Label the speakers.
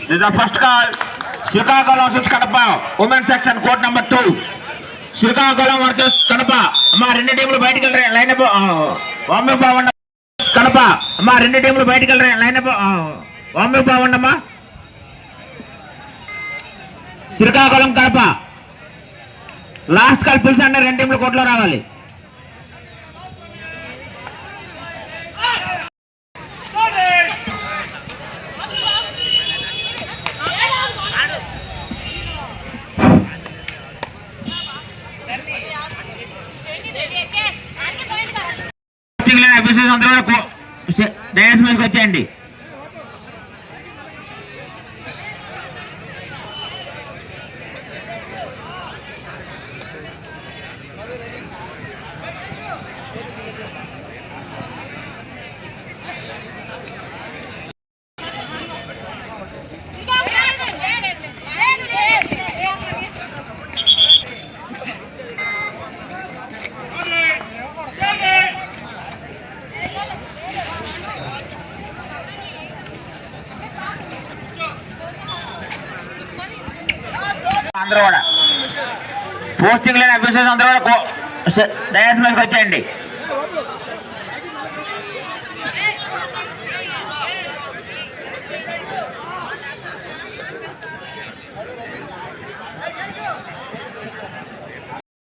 Speaker 1: This is the first call. Srikakulam versus Kadapa women section court number two Srikakulam versus Kadapa అమ్మా రెండు టీంలు బయటికి వెళ్ళరా? Line up వామ్య బాగుండ కడప అమ్మా. రెండు టీంలు బయటికి వెళ్ళరా? లైన్ అప్ వామ్య బాగుండమ్మా శ్రీకాకుళం కడప లాస్ట్ కాల్ పిలిచండి రెండు టీంలు కోర్టులో రావాలి కోచింగ్ లేని అఫీసర్స్ అందరూ కూడా డయాస్ మీదకి వచ్చేయండి. అందరూ కూడా పోస్టింగ్ లేని అఫీసర్స్ అందరూ కూడా కో- డయాస్ మీదకి వచ్చేయండి.